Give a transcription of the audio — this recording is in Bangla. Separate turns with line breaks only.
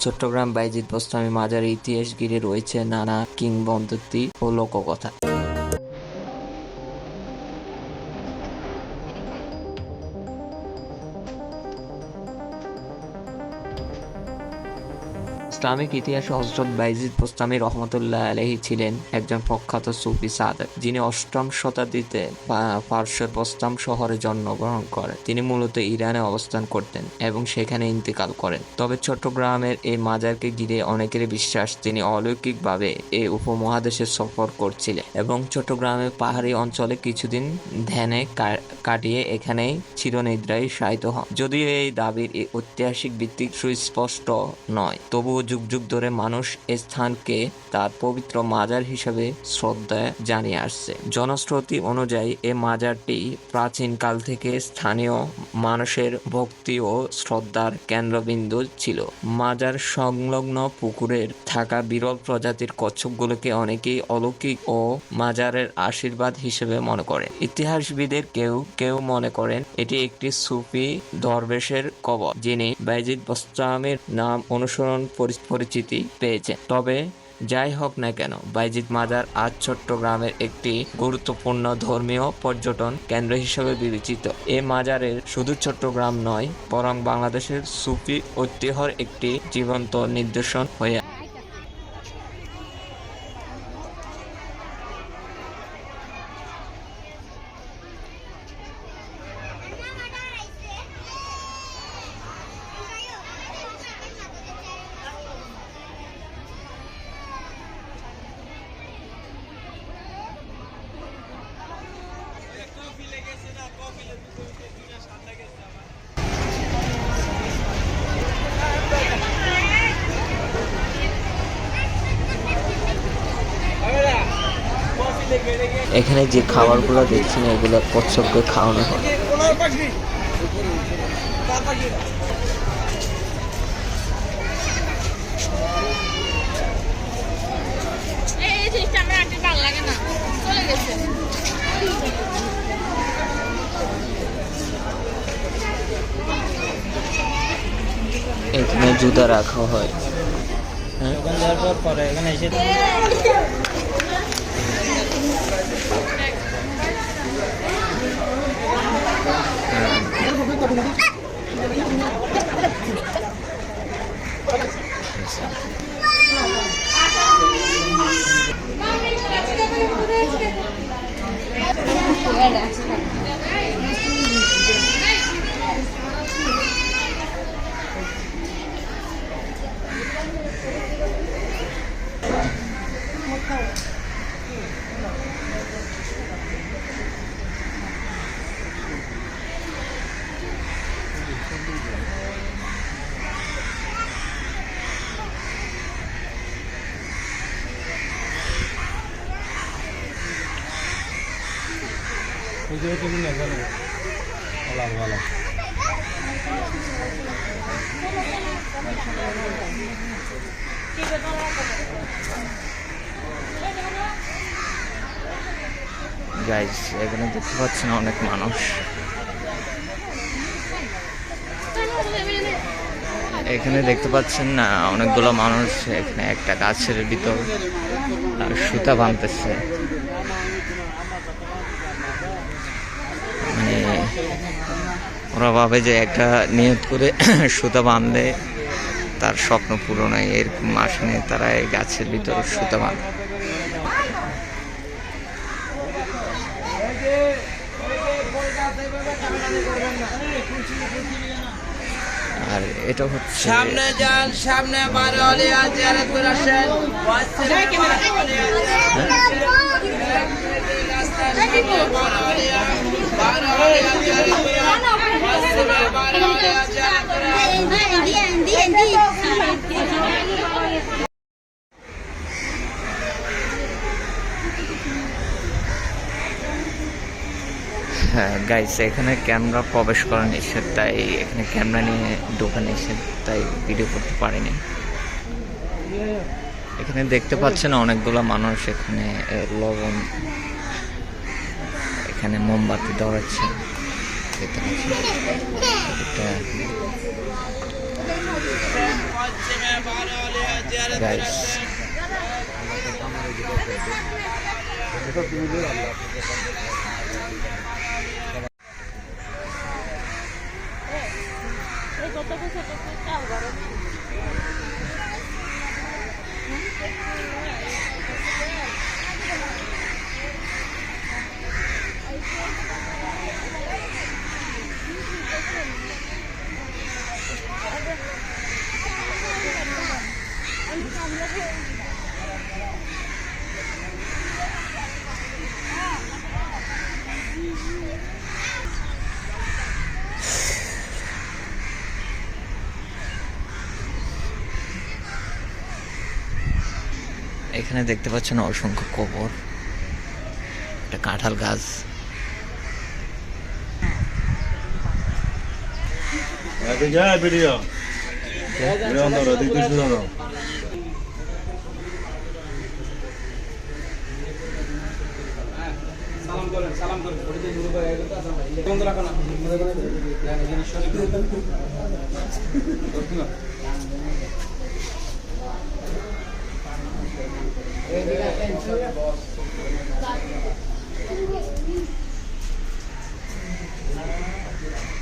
চট্টগ্রাম বাইজিৎ বস্তামি মাজার ইতিহাস ঘিরে রয়েছে নানা কিংবদন্তি ও লোককথা। ইসলামিক ইতিহাসে হজরত বাইজিদ বোস্তামি রহমতুল্লাহ আলহি ছিলেন একজন প্রখ্যাত সুফি সাদেক, যিনি অষ্টম শতাব্দীতে পার্শ্বের বোস্তাম শহরে জন্মগ্রহণ করেন। তিনি মূলত ইরানে অবস্থান করতেন এবং সেখানে ইন্তেকাল করেন। তবে চট্টগ্রামের এই মাজারকে ঘিরে অনেকের বিশ্বাস, তিনি অলৌকিকভাবে এই উপমহাদেশে সফর করছিলেন এবং চট্টগ্রামের পাহাড়ি অঞ্চলে কিছুদিন ধ্যানে কাটিয়ে এখানেই চিরনিদ্রায় শায়িত হন। যদিও এই দাবির ঐতিহাসিক ভিত্তিক সুস্পষ্ট নয়, তবুও যুগ যুগ ধরে মানুষ এই স্থানকে তার পবিত্র মাজার হিসেবে শ্রদ্ধা জানিয়ে আসছে। জনশ্রুতি অনুযায়ী এই মাজারটি প্রাচীনকাল থেকে স্থানীয় মানুষের ভক্তি ও শ্রদ্ধার কেন্দ্রবিন্দু ছিল। মাজার সংলগ্ন পুকুরের থাকা বিরল প্রজাতির কচ্ছপগুলোকে অনেকেই অলৌকিক ও মাজারের আশীর্বাদ হিসেবে মনে করেন। ইতিহাসবিদের কেউ কেউ মনে করেন এটি একটি সুফি দরবেশের কবর, যিনি বাইজিদ বস্তামের নাম অনুসরণ পরি- পরিচিতি পেয়েছে। তবে যাই হোক না কেন, বাইজিৎ মাজার আজ চট্টগ্রামের একটি গুরুত্বপূর্ণ ধর্মীয় পর্যটন কেন্দ্র হিসেবে বিবেচিত। এ মাজারের শুধু চট্টগ্রাম নয়, বরং বাংলাদেশের সুফি ঐতিহ্যর একটি জীবন্ত নিদর্শন হয়ে এখানে যে খাবারগুলো দেখছেন এগুলো কচ্ছপকে খাওয়ানো হয়।
এই এই জিনিসটা আমার আন্টির ভালো লাগে না। চলে গেছে
এখানে জুতা রাখা হয়
দোকান যাওয়ার পর পরে এখানে এসে ভিডিও তুলি না কেন ভালো ভালো
গাইজ এখানে দেখতে পাচ্ছেন অনেক মানুষ। এখানে দেখতে পাচ্ছেন না অনেকগুলো মানুষ, এখানে একটা গাছের ভিতর সুতা বাঁধতেছে। মানে ওরা ভাবে যে একটা নিয়ত করে সুতা বাঁধলে তার স্বপ্ন পূরণ হয়, এরকম আসনে তারা এই গাছের ভিতরে সুতা বাঁধে। আর এটা হচ্ছে
সামনে যান সামনে বারো আলিয়া জিয়ারত করে আসেন
হ্যাঁ গাইস এখানে ক্যামেরা প্রবেশ করা নিষেধ তাই এখানে ক্যামেরা নিয়ে ঢোকা নিষেধ তাই ভিডিও করতে পারিনি। এখানে দেখতে পাচ্ছেন অনেকগুলো মানুষ এখানে লবণ, এখানে মোমবাতি ধরাচ্ছে
দেখতে গাইস
কত বছর
এখানে দেখতে পাচ্ছেন অসংখ্য কবর একটা কাঁঠাল গাছ।
করেন সালাম করেন ওদিকে শুরু করে এগুলো